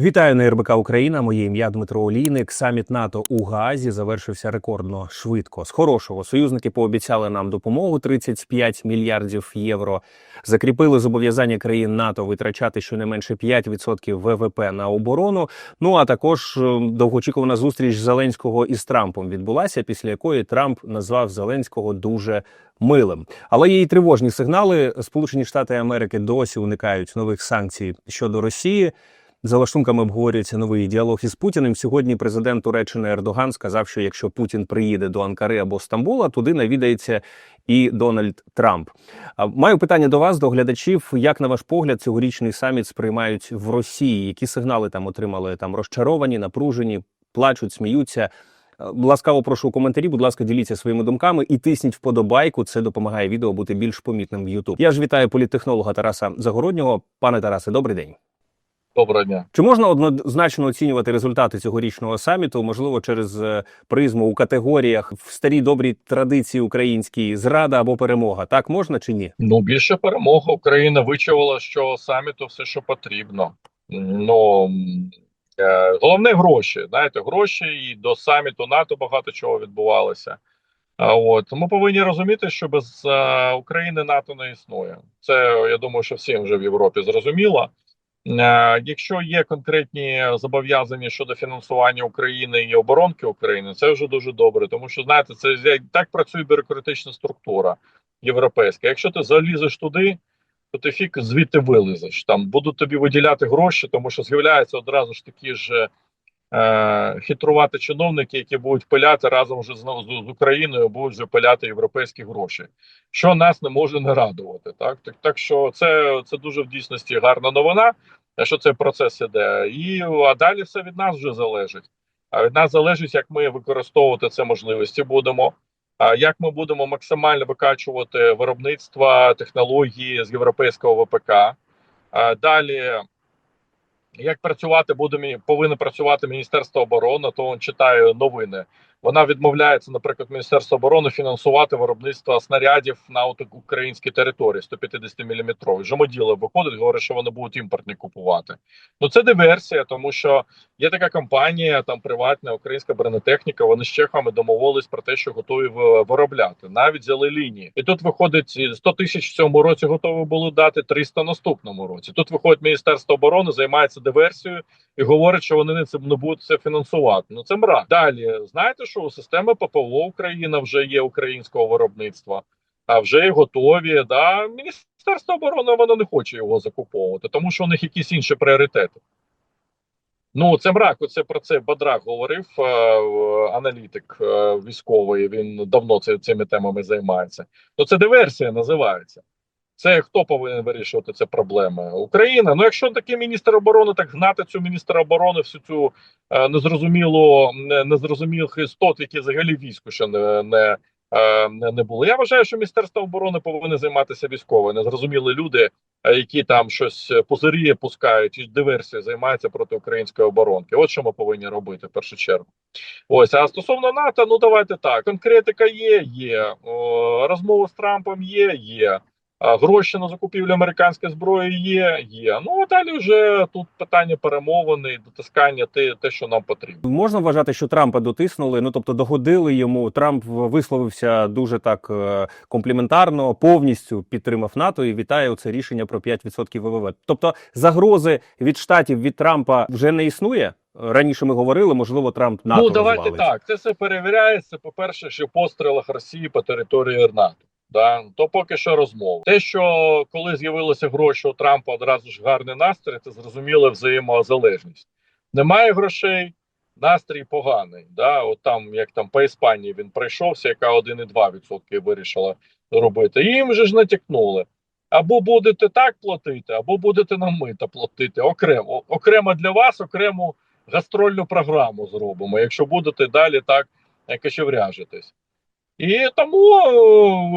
Вітаю на РБК Україна. Моє ім'я Дмитро Олійник. Саміт НАТО у Гаазі завершився рекордно швидко. З хорошого союзники пообіцяли нам допомогу 35 мільярдів євро. Закріпили зобов'язання країн НАТО витрачати щонайменше 5% ВВП на оборону. Ну а також е, довгоочікувана зустріч Зеленського із Трампом відбулася, після якої Трамп назвав Зеленського дуже милим. Але є й тривожні сигнали. Сполучені Штати Америки досі уникають нових санкцій щодо Росії. За лаштунками обговорюється новий діалог із Путіним. Сьогодні президент Туреччини Ердоган сказав, що якщо Путін приїде до Анкари або Стамбула, туди навідається і Дональд Трамп. Маю питання до вас, до глядачів. Як на ваш погляд, цьогорічний саміт сприймають в Росії? Які сигнали там отримали? Там розчаровані, напружені, плачуть, сміються. Е, Ласкаво прошу коментарі. Будь ласка, діліться своїми думками і тисніть вподобайку. Це допомагає відео бути більш помітним в YouTube. Я ж вітаю політтехнолога Тараса Загороднього. Пане Тарасе, добрий день. Доброго дня. Чи можна однозначно оцінювати результати цьогорічного саміту, можливо, через е, призму у категоріях в старій добрій традиції українській зрада або перемога? Так можна чи ні? Ну більше перемога Україна вичувала, що саміту все, що потрібно. Ну е, головне гроші. Знаєте, гроші і до саміту НАТО багато чого відбувалося. А от ми повинні розуміти, що без е, України НАТО не існує. Це я думаю, що всім вже в Європі зрозуміло. Е, Якщо є конкретні зобов'язання щодо фінансування України і оборонки України, це вже дуже добре, тому що знаєте, це так працює бюрократична структура європейська. Якщо ти залізеш туди, то ти фік звідти вилізеш. Там будуть тобі виділяти гроші, тому що з'являються одразу ж такі ж е, хитрувати чиновники, які будуть пиляти разом вже з, з, Україною, будуть вже пиляти європейські гроші, що нас не може не радувати. Так, так, так що це, це дуже в дійсності гарна новина що цей процес іде, і а далі все від нас вже залежить. А від нас залежить, як ми використовувати це можливості будемо. А як ми будемо максимально викачувати виробництва технології з європейського ВПК? А далі, як працювати буде повинно працювати Міністерство оборони, то он читаю новини. Вона відмовляється, наприклад, Міністерство оборони фінансувати виробництво снарядів на українській території 150 мм. Жомоділи виходить, говорить, що вони будуть імпортні купувати. Ну це диверсія, тому що є така компанія, там приватна українська бронетехніка. Вони з чехами домовились про те, що готові виробляти. Навіть взяли лінії. І тут виходить 100 тисяч в цьому році готові були дати 300 наступному році. Тут виходить Міністерство оборони, займається диверсією і говорить, що вони не це не будуть це фінансувати. Ну це мрак. Далі знаєте, що система ППО Україна вже є українського виробництва, а вже готові. Да, Міністерство оборони воно не хоче його закуповувати, тому що у них якісь інші пріоритети. Ну, це мрак. Оце про це Бадрак говорив е, аналітик е, військовий. Він давно цими темами займається. Ну це диверсія називається. Це хто повинен вирішувати ці проблеми? Україна. Ну, якщо такий міністр оборони, так гнати цю міністра оборони, всю цю е, незрозумілу, не- незрозумілих істот, які взагалі війську ще не, не, е, не, було. Я вважаю, що міністерство оборони повинно займатися військовою. Незрозумілі люди, е, які там щось е, пускають і диверсією займаються проти української оборонки. От що ми повинні робити в першу чергу. Ось а стосовно НАТО, ну давайте так. Конкретика є, є О, розмови з Трампом є, є. Гроші на закупівлю американської зброї є, є. Ну а далі вже тут питання перемовини, дотискання те, те, що нам потрібно. Можна вважати, що Трампа дотиснули, ну тобто догодили йому. Трамп висловився дуже так е, компліментарно, повністю підтримав НАТО і вітає це рішення про 5% ВВП. Тобто загрози від штатів від Трампа вже не існує. Раніше ми говорили, можливо, Трамп НАТО ну давайте розвалить. так. Це все перевіряється. По перше, що пострілах Росії по території НАТО. Да, то поки що розмова. Те, що коли з'явилися гроші у Трампа, одразу ж гарний настрій, це зрозуміла взаємозалежність. Немає грошей, настрій поганий. Да, от там, як там по Іспанії він прийшовся, яка 1,2% вирішила робити. Їм же ж натякнули. Або будете так платити, або будете нам мита платити окремо. Окремо для вас, окрему гастрольну програму зробимо, якщо будете далі так качевряжитись. І тому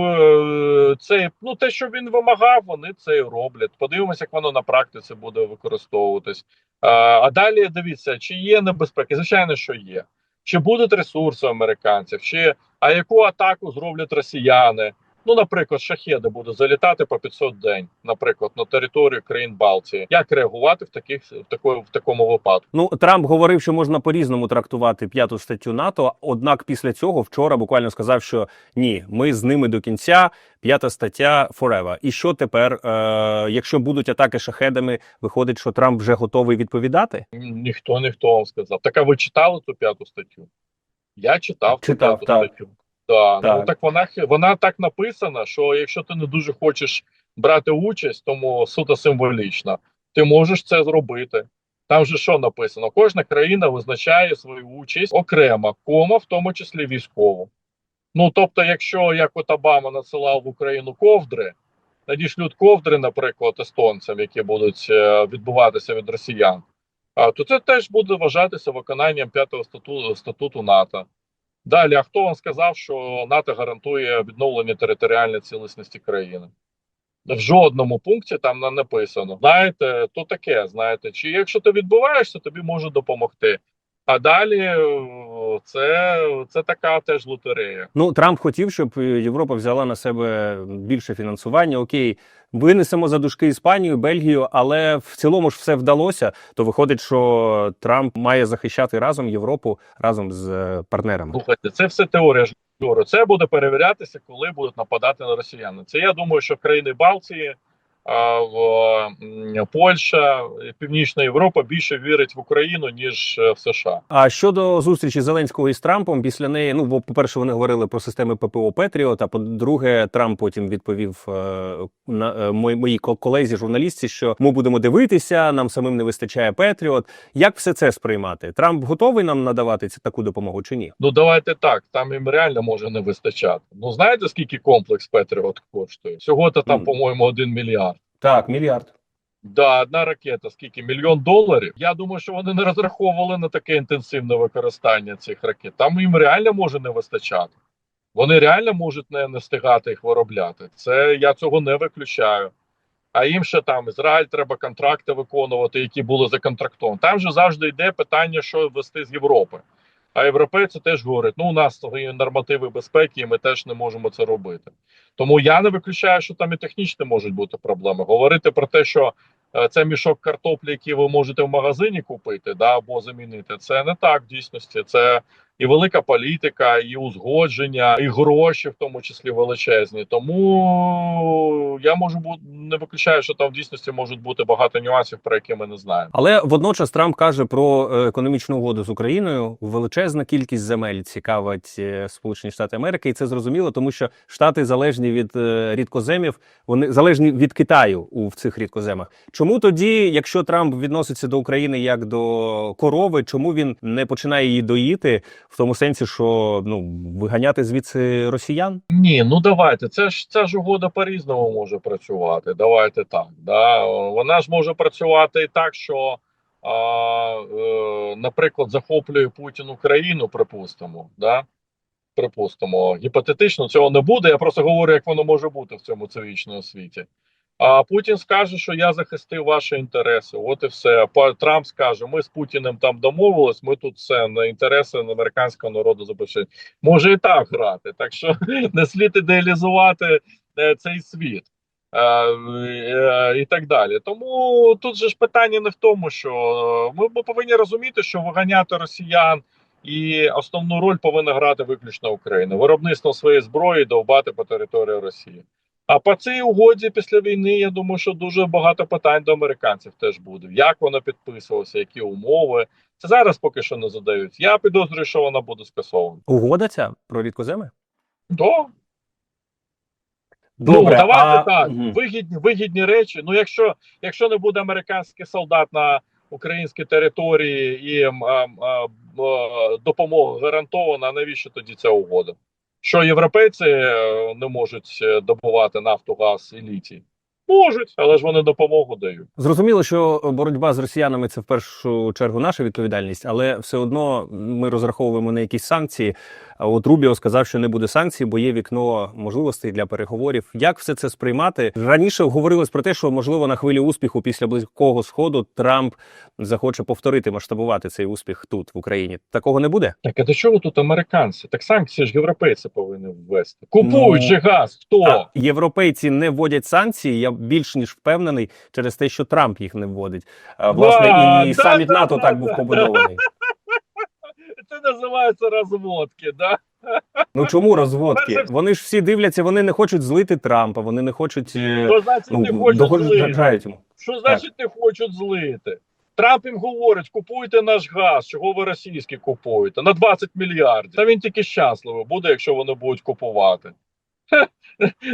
е, це ну те, що він вимагав, вони це і роблять. Подивимося, як воно на практиці буде використовуватись. А, а далі дивіться, чи є небезпеки? Звичайно, що є. Чи будуть ресурси американців, чи а яку атаку зроблять росіяни? Ну, наприклад, шахеди будуть залітати по 500 день, наприклад, на територію країн Балтії. Як реагувати в таких в такої в такому випадку? Ну Трамп говорив, що можна по-різному трактувати п'яту статтю НАТО. Однак після цього вчора буквально сказав, що ні, ми з ними до кінця. П'ята стаття forever. І що тепер, е, якщо будуть атаки шахедами, виходить, що Трамп вже готовий відповідати? Ніхто ніхто вам сказав. Так а ви читали ту п'яту статтю? Я читав, Читав, так. п'яту статтю. Да. Так. Ну так вона вона так написана, що якщо ти не дуже хочеш брати участь, тому суто символічно, ти можеш це зробити. Там же що написано? Кожна країна визначає свою участь окремо, кома, в тому числі військову. Ну тобто, якщо як от Обама надсилав в Україну ковдри, надішлють ковдри, наприклад, естонцям, які будуть е, відбуватися від росіян, то це теж буде вважатися виконанням п'ятого статуту, статуту НАТО. Далі, а хто вам сказав, що НАТО гарантує відновлення територіальної цілісності країни? В жодному пункті там не написано. Знаєте, то таке, знаєте, чи якщо ти відбуваєшся, тобі може допомогти. А далі е, це, це така теж лотерея. Ну Трамп хотів, щоб Європа взяла на себе більше фінансування. Окей, винесемо за дужки Іспанію, Бельгію, але в цілому ж все вдалося. То виходить, що Трамп має захищати разом Європу разом з е, партнерами. Слухайте, це все теорія ж. Це буде перевірятися, коли будуть нападати на росіян. Це я думаю, що країни Балтії, в Польща, Північна Європа більше вірить в Україну ніж е, в США. А щодо зустрічі Зеленського із Трампом, після неї, ну бо по-перше, вони говорили про системи ППО Петріот. А по-друге, Трамп потім відповів е, на е, моїй ко- колезі журналістці, що ми будемо дивитися, нам самим не вистачає Петріот. Як все це сприймати? Трамп готовий нам надавати таку допомогу чи ні? Ну давайте так. Там їм реально може не вистачати. Ну знаєте, скільки комплекс Петріот коштує? Всього то там, Мгм. по-моєму, один мільярд. Так, мільярд. Да, одна ракета, скільки мільйон доларів. Я думаю, що вони не розраховували на таке інтенсивне використання цих ракет. Там їм реально може не вистачати. Вони реально можуть не, не встигати їх виробляти. Це я цього не виключаю. А їм ще там Ізраїль треба контракти виконувати, які були за контрактом. Там же завжди йде питання, що ввести з Європи. А європейці теж говорять: ну у нас свої нормативи безпеки, і ми теж не можемо це робити. Тому я не виключаю, що там і технічні можуть бути проблеми. Говорити про те, що е, це мішок картоплі, який ви можете в магазині купити, да або замінити. Це не так в дійсності. Це і велика політика, і узгодження, і гроші, в тому числі величезні. Тому я можу бути не виключаю, що там в дійсності можуть бути багато нюансів, про які ми не знаємо. Але водночас Трамп каже про е, економічну угоду з Україною. Величезна кількість земель цікавить е, Сполучені Штати Америки, і це зрозуміло, тому що штати залежні від е, рідкоземів, вони залежні від Китаю у в цих рідкоземах. Чому тоді, якщо Трамп відноситься до України як до корови, чому він не починає її доїти в тому сенсі, що ну виганяти звідси росіян? Ні, ну давайте. Це ж ця ж угода по-різному може працювати. Давайте так. Да? Вона ж може працювати і так, що, а, е, наприклад, захоплює Путін Україну, припустимо. Да? Припустимо, гіпотетично цього не буде. Я просто говорю, як воно може бути в цьому цивічному світі. А Путін скаже, що я захистив ваші інтереси. От і все. Трамп скаже: ми з Путіним там домовились. Ми тут все на інтереси американського народу забезпечені. Може і так грати. Так що не слід ідеалізувати е, цей світ. Е, е, і так далі. Тому тут же ж питання не в тому, що ми повинні розуміти, що виганяти росіян і основну роль повинна грати виключно Україна. Виробництво своєї зброї довбати по території Росії. А по цій угоді після війни я думаю, що дуже багато питань до американців теж буде. Як вона підписувалася, які умови. Це зараз поки що не задають. Я підозрюю, що вона буде скасована. Угода ця про рідкоземи? До Добре, ну давайте а... так. Вигідні, вигідні речі. Ну, якщо, якщо не буде американський солдат на українській території і а, а, а, допомога гарантована, навіщо тоді ця угода? Що європейці е, не можуть е, добувати нафту, газ і літій? Можуть, але ж вони допомогу дають. Зрозуміло, що боротьба з росіянами це в першу чергу наша відповідальність, але все одно ми розраховуємо на якісь санкції. А от Рубіо сказав, що не буде санкцій, бо є вікно можливостей для переговорів. Як все це сприймати? Раніше говорилось про те, що можливо на хвилі успіху після близького сходу Трамп захоче повторити масштабувати цей успіх тут в Україні. Такого не буде? Так а до чого тут американці? Так санкції ж європейці повинні ввести. Купують Ну, газ. Хто? А європейці не вводять санкції. Я більш ніж впевнений через те, що Трамп їх не вводить. А, власне, Да, і да, саміт да, НАТО да, так да. був побудований. Це називається розводки. Да? Ну чому розводки? Вони ж всі дивляться, вони не хочуть злити Трампа, вони не хочуть е, Що значить не ну, хочуть злити? йому. Що значить не хочуть злити? Трамп їм говорить, купуйте наш газ, чого ви російський купуєте? На 20 мільярдів. Та він тільки щасливий буде, якщо вони будуть купувати.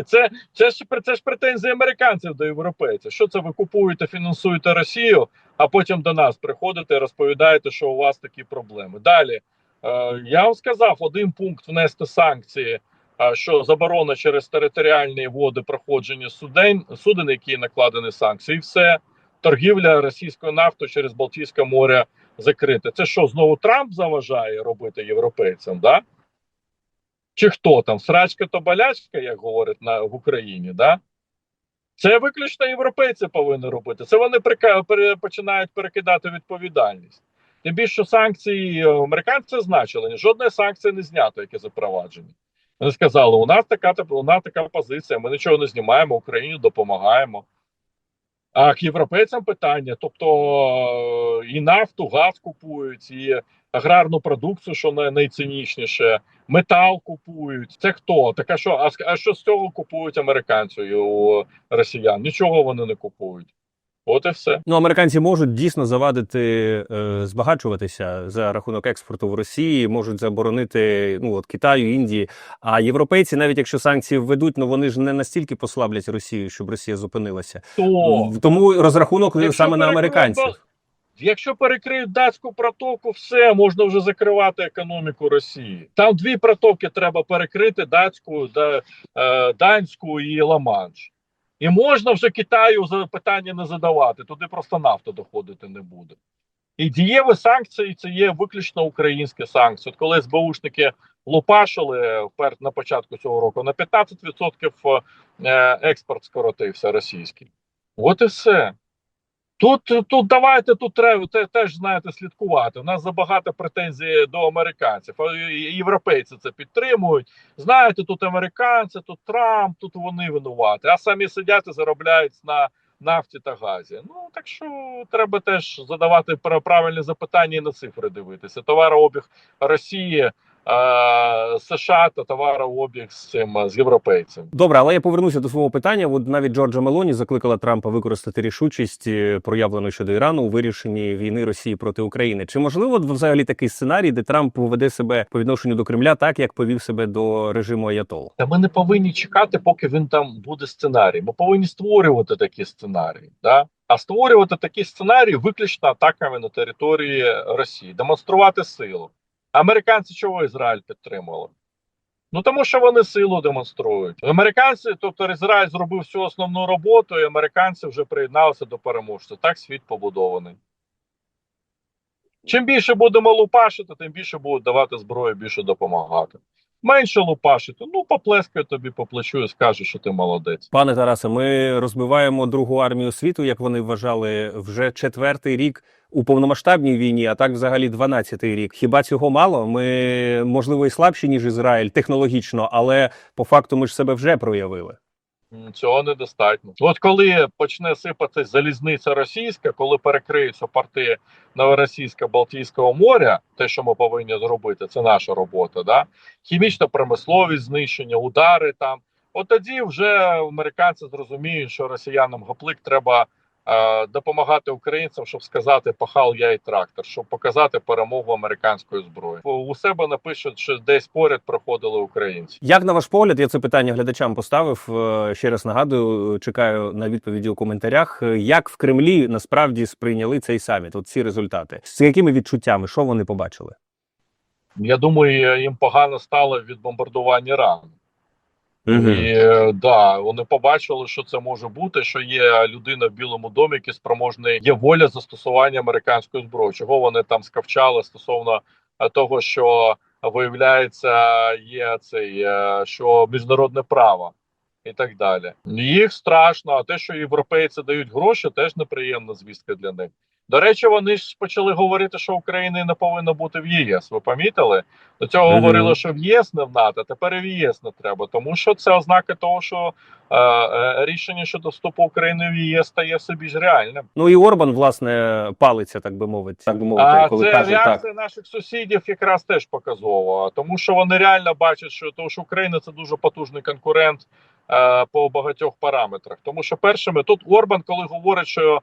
Це, це, ж, це ж претензії американців до європейців. Що це ви купуєте, фінансуєте Росію, а потім до нас приходите і розповідаєте, що у вас такі проблеми. Далі, е, я вам сказав, один пункт внести санкції, е, що заборона через територіальні води проходження суден, суден, які накладені санкції, і все. Торгівля російською нафтою через Балтійське море закрита. Це що, знову Трамп заважає робити європейцям? Да? Чи хто там? Срачка то болячка, як говорять на, в Україні, да? Це виключно європейці повинні робити. Це вони прика- пере, починають перекидати відповідальність. Тим більше що санкції е, американці значили, жодної санкції не знято, яке запроваджені. Вони сказали, у нас така у нас така позиція, ми нічого не знімаємо, Україні допомагаємо. А к європейцям питання: тобто е, і нафту, газ купують, і аграрну продукцію, що най- метал купують. Це хто? Так а що, а, а що з цього купують американці у росіян? Нічого вони не купують. От і все. Ну, американці можуть дійсно завадити е, збагачуватися за рахунок експорту в Росії, можуть заборонити ну от Китаю, Індії. А європейці, навіть якщо санкції введуть, ну вони ж не настільки послаблять Росію, щоб Росія зупинилася. То Тому розрахунок Якщо саме на американців. Якщо перекриють датську протоку, все можна вже закривати економіку Росії. Там дві протоки треба перекрити: датську, да, е, данську і Ла-Манш. І можна вже Китаю питання не задавати. Туди просто нафта доходити не буде. І дієві санкції це є виключно українські санкції. От коли СБУшники лупашили на початку цього року, на 15% е, експорт скоротився російський. От і все. Тут, тут давайте тут треба те, теж знаєте слідкувати. У нас забагато претензій до американців. Європейці це підтримують. Знаєте, тут американці, тут Трамп, тут вони винуваті, а самі сидять і заробляють на нафті та газі. Ну так що треба теж задавати пра- правильні запитання і на цифри дивитися. Товарообіг Росії, е, США та товарообіг з цим е, з європейцем. Добре, але я повернуся до свого питання. От навіть Джорджа Мелоні закликала Трампа використати рішучість, е, проявлену щодо Ірану у вирішенні війни Росії проти України. Чи можливо взагалі такий сценарій, де Трамп поведе себе по відношенню до Кремля так, як повів себе до режиму Аятол? Та ми не повинні чекати, поки він там буде сценарій. Ми повинні створювати такі сценарії. Да? А створювати такі сценарії виключно атаками на території Росії, демонструвати силу. Американці чого Ізраїль підтримували? Ну тому що вони силу демонструють. Американці, тобто Ізраїль зробив всю основну роботу, і американці вже приєдналися до переможця. Так світ побудований. Чим більше будемо лупашити, тим більше будуть давати зброю, більше допомагати. Менше лупашити, ну поплескаю тобі по плечу і скажу, що ти молодець. Пане Тарасе, ми розбиваємо другу армію світу, як вони вважали, вже четвертий рік у повномасштабній війні, а так взагалі 12-й рік. Хіба цього мало? Ми можливо і слабші ніж Ізраїль технологічно, але по факту ми ж себе вже проявили. Цього недостатньо. От коли почне сипатись залізниця російська, коли перекриються порти Новоросійська Балтійського моря, те, що ми повинні зробити, це наша робота. Да? Хімічна промисловість, знищення, удари там. От тоді вже американці зрозуміють, що росіянам гоплик треба допомагати українцям, щоб сказати пахал я і трактор, щоб показати перемогу американської зброї. У себе напишуть, що десь поряд проходили українці. Як на ваш погляд, я це питання глядачам поставив. е, Ще раз нагадую, чекаю на відповіді у коментарях. Е, Як в Кремлі насправді сприйняли цей саміт? От ці результати з якими відчуттями? Що вони побачили? Я думаю, їм погано стало від бомбардування Ірану. І да, вони побачили, що це може бути, що є людина в Білому домі, який спроможний, є воля застосування американської зброї. Чого вони там скавчали стосовно е, того, що виявляється, є цей е, що міжнародне право і так далі. Їх страшно, а те, що європейці дають гроші, теж неприємна звістка для них. До речі, вони ж почали говорити, що Україна не повинна бути в ЄС. Ви помітили? До цього Мгм. говорили, що в ЄС не в НАТО, тепер і в ЄС не треба, тому що це ознака того, що е, е, рішення щодо вступу України в ЄС стає все більш реальним. Ну і Орбан, власне, палиться, так би мовити, так би мовити, А коли це каже так. реакція наших сусідів якраз теж показова, тому що вони реально бачать, що тому що Україна це дуже потужний конкурент е, по багатьох параметрах. Тому що першими тут Орбан, коли говорить, що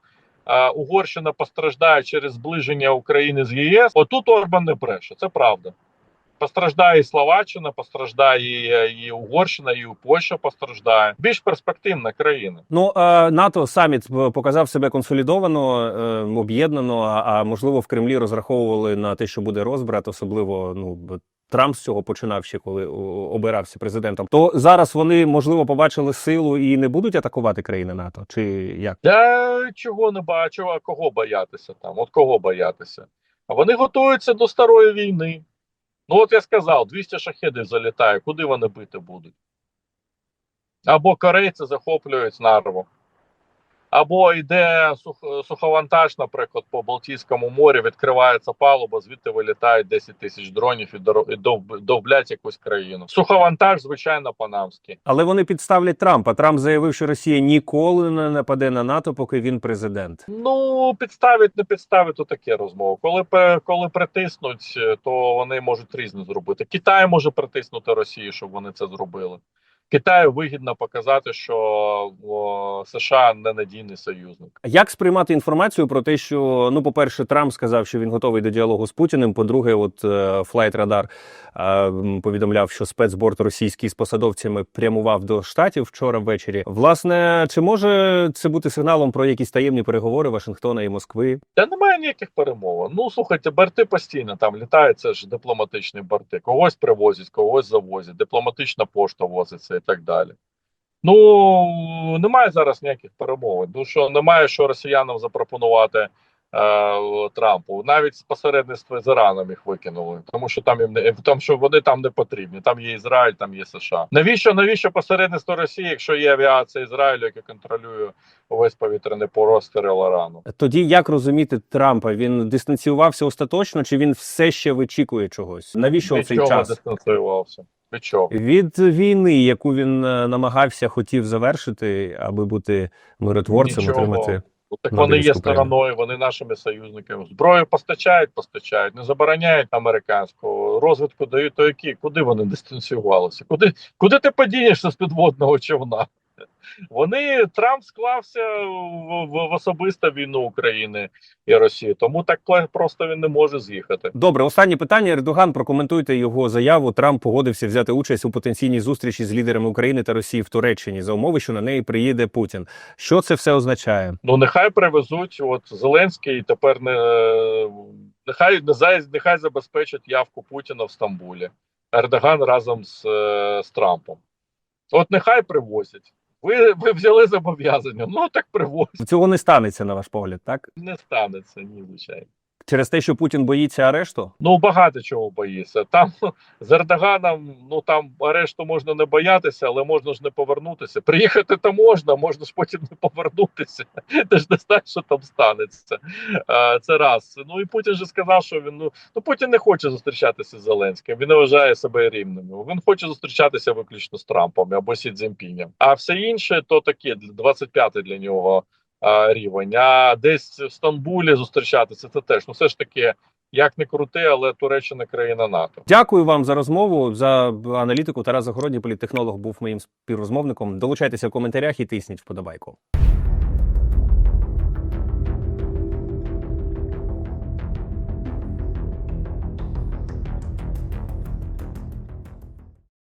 Угорщина постраждає через зближення України з ЄС, отут Орбан не бреше, це правда. Постраждає і Словаччина, постраждає і, Угорщина, і Польща постраждає. Більш перспективна країна. Ну НАТО саміт показав себе консолідовано, е, об'єднано. А, можливо, в Кремлі розраховували на те, що буде розбрат, особливо ну Трамп з цього починав ще, коли обирався президентом. То зараз вони можливо побачили силу і не будуть атакувати країни НАТО, чи як? Я чого не бачу, а кого боятися там? От кого боятися? А вони готуються до старої війни. Ну, от я сказав, 200 шахедів залітає, куди вони бити будуть? Або корейці захоплюють нарву, або йде сух, суховантаж, наприклад, по Балтійському морі, відкривається палуба, звідти вилітають 10 тисяч дронів і, довблять якусь країну. Суховантаж, звичайно, панамський. Але вони підставлять Трампа. Трамп заявив, що Росія ніколи не нападе на НАТО, поки він президент. Ну, підставить, не підставить, то таке розмова. Коли коли притиснуть, е, то вони можуть різне зробити. Китай може притиснути Росію, щоб вони це зробили. Китаю вигідно показати, що о, США ненадійний союзник. Як сприймати інформацію про те, що ну, по-перше, Трамп сказав, що він готовий до діалогу з Путіним. По-друге, от е, Флайт Радар повідомляв, що спецборд російський з посадовцями прямував до штатів вчора ввечері. Власне, чи може це бути сигналом про якісь таємні переговори Вашингтона і Москви? Та немає ніяких перемовин. Ну слухайте, борти постійно там літають, це ж дипломатичні борти. Когось привозять, когось завозять, дипломатична пошта возиться так далі. Ну немає зараз ніяких перемовин. Ну що немає що росіянам запропонувати Трампу. Навіть з посередництва з Іраном їх викинули, тому що там їм не тому, що вони там не потрібні. Там є Ізраїль, там є США. Навіщо навіщо посередництво Росії, якщо є авіація Ізраїлю, яка контролює увесь повітряний простір Ірану? Тоді як розуміти Трампа? Він дистанціювався остаточно, чи він все ще вичікує чогось? Навіщо Від цей чого час? дистанціювався? Від чого? Від війни, яку він е, намагався хотів завершити, аби бути миротворцем, Нічого. отримати Так вони є стороною, вони нашими союзниками. Зброю постачають, постачають, не забороняють американського розвитку дають, то які? Куди вони дистанціювалися? Куди, куди ти подінешся з підводного човна? Вони Трамп склався в, в, в особисту війну України і Росії, тому так просто він не може з'їхати. Добре, останнє питання. Ердоган, прокоментуйте його заяву. Трамп погодився взяти участь у потенційній зустрічі з лідерами України та Росії в Туреччині за умови, що на неї приїде Путін. Що це все означає? Ну нехай привезуть. От Зеленський тепер не нехай нехай, нехай забезпечать явку Путіна в Стамбулі. Ердоган разом з, е, з Трампом. От нехай привозять. Ви, ви взяли зобов'язання. Ну так привозь. Цього не станеться, на ваш погляд, так? Не станеться, ні, звичайно. Через те, що Путін боїться арешту? Ну багато чого боїться. Там з Ердоганом, ну там арешту можна не боятися, але можна ж не повернутися. Приїхати то можна, можна ж потім не повернутися. Ти ж не знаєш, що там станеться. Це раз. Ну і Путін же сказав, що він ну, ну Путін не хоче зустрічатися з Зеленським. Він не вважає себе рівним. Він хоче зустрічатися виключно з Трампом або Сі Цзіньпінем. А все інше то таке 25-й для нього рівень. А десь в Стамбулі зустрічатися це теж ну все ж таки. Як не крути, але Туреччина країна НАТО. Дякую вам за розмову, за аналітику. Тарас Загородній, політтехнолог, був моїм співрозмовником. Долучайтеся в коментарях і тисніть вподобайку.